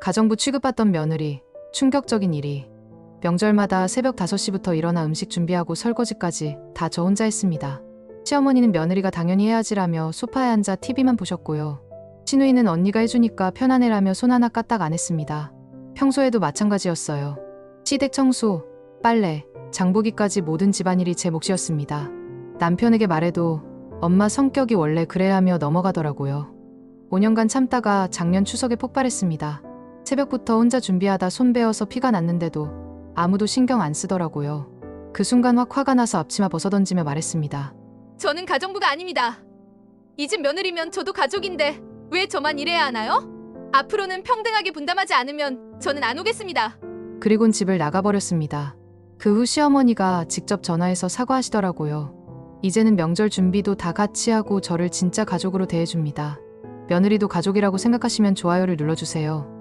가정부 취급받던 며느리, 충격적인 일이. 명절마다 새벽 5시부터 일어나 음식 준비하고 설거지까지 다 저 혼자 했습니다. 시어머니는 며느리가 당연히 해야지라며 소파에 앉아 TV만 보셨고요. 시누이는 언니가 해주니까 편안해라며 손 하나 까딱 안 했습니다. 평소에도 마찬가지였어요. 시댁 청소, 빨래, 장보기까지 모든 집안일이 제 몫이었습니다. 남편에게 말해도 엄마 성격이 원래 그래야 하며 넘어가더라고요. 5년간 참다가 작년 추석에 폭발했습니다. 새벽부터 혼자 준비하다 손 베어서 피가 났는데도 아무도 신경 안 쓰더라고요. 그 순간 확 화가 나서 앞치마 벗어던지며 말했습니다. 저는 가정부가 아닙니다. 이 집 며느리면 저도 가족인데 왜 저만 일해야 하나요? 앞으로는 평등하게 분담하지 않으면 저는 안 오겠습니다. 그리곤 집을 나가버렸습니다. 그 후 시어머니가 직접 전화해서 사과하시더라고요. 이제는 명절 준비도 다 같이 하고 저를 진짜 가족으로 대해줍니다. 며느리도 가족이라고 생각하시면 좋아요를 눌러주세요.